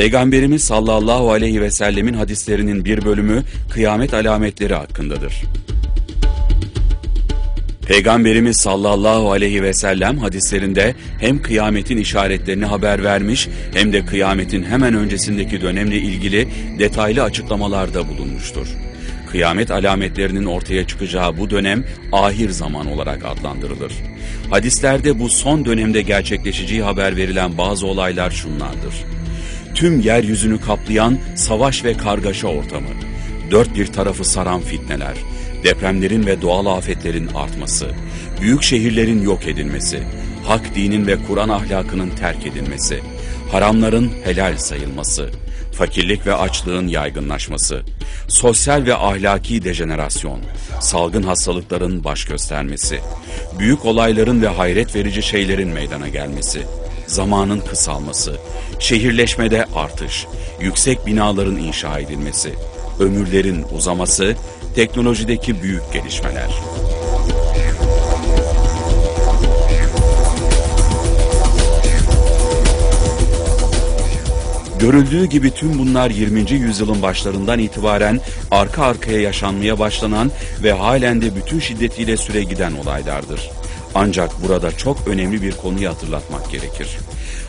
Peygamberimiz sallallahu aleyhi ve sellemin hadislerinin bir bölümü kıyamet alametleri hakkındadır. Peygamberimiz sallallahu aleyhi ve sellem hadislerinde hem kıyametin işaretlerini haber vermiş hem de kıyametin hemen öncesindeki dönemle ilgili detaylı açıklamalarda bulunmuştur. Kıyamet alametlerinin ortaya çıkacağı bu dönem ahir zaman olarak adlandırılır. Hadislerde bu son dönemde gerçekleşeceği haber verilen bazı olaylar şunlardır. Tüm yeryüzünü kaplayan savaş ve kargaşa ortamı, dört bir tarafı saran fitneler, depremlerin ve doğal afetlerin artması, büyük şehirlerin yok edilmesi, hak dinin ve Kur'an ahlakının terk edilmesi, haramların helal sayılması, fakirlik ve açlığın yaygınlaşması, sosyal ve ahlaki dejenerasyon, salgın hastalıkların baş göstermesi, büyük olayların ve hayret verici şeylerin meydana gelmesi, zamanın kısalması, şehirleşmede artış, yüksek binaların inşa edilmesi, ömürlerin uzaması, teknolojideki büyük gelişmeler. Görüldüğü gibi tüm bunlar 20. yüzyılın başlarından itibaren arka arkaya yaşanmaya başlanan ve halen de bütün şiddetiyle süre giden olaylardır. Ancak burada çok önemli bir konuyu hatırlatmak gerekir.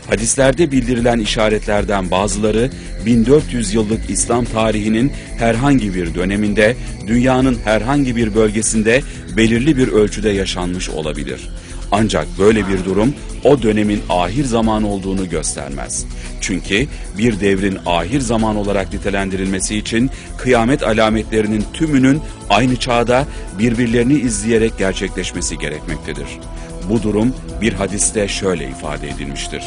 Hadislerde bildirilen işaretlerden bazıları 1400 yıllık İslam tarihinin herhangi bir döneminde dünyanın herhangi bir bölgesinde belirli bir ölçüde yaşanmış olabilir. Ancak böyle bir durum o dönemin ahir zaman olduğunu göstermez. Çünkü bir devrin ahir zaman olarak nitelendirilmesi için kıyamet alametlerinin tümünün aynı çağda birbirlerini izleyerek gerçekleşmesi gerekmektedir. Bu durum bir hadiste şöyle ifade edilmiştir.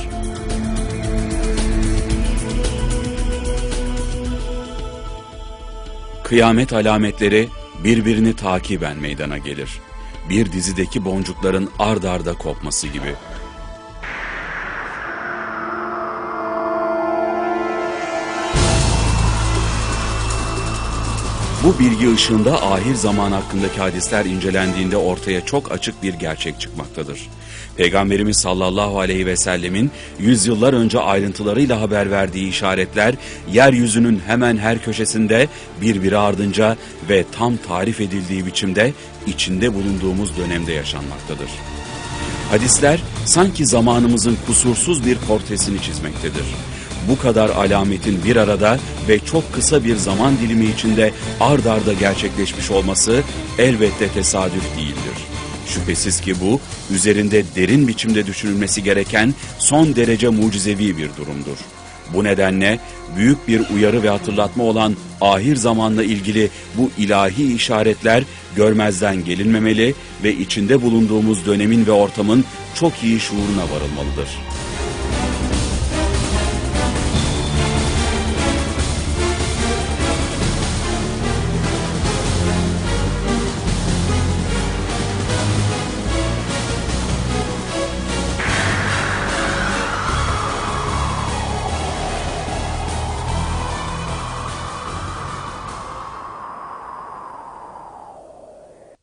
Kıyamet alametleri birbirini takiben meydana gelir. Bir dizideki boncukların ard arda kopması gibi. Bu bilgi ışığında ahir zaman hakkındaki hadisler incelendiğinde ortaya çok açık bir gerçek çıkmaktadır. Peygamberimiz sallallahu aleyhi ve sellemin yüzyıllar önce ayrıntılarıyla haber verdiği işaretler yeryüzünün hemen her köşesinde birbiri ardınca ve tam tarif edildiği biçimde içinde bulunduğumuz dönemde yaşanmaktadır. Hadisler sanki zamanımızın kusursuz bir portresini çizmektedir. Bu kadar alametin bir arada ve çok kısa bir zaman dilimi içinde ard arda gerçekleşmiş olması elbette tesadüf değildir. Şüphesiz ki bu üzerinde derin biçimde düşünülmesi gereken son derece mucizevi bir durumdur. Bu nedenle büyük bir uyarı ve hatırlatma olan ahir zamanla ilgili bu ilahi işaretler görmezden gelinmemeli ve içinde bulunduğumuz dönemin ve ortamın çok iyi şuuruna varılmalıdır.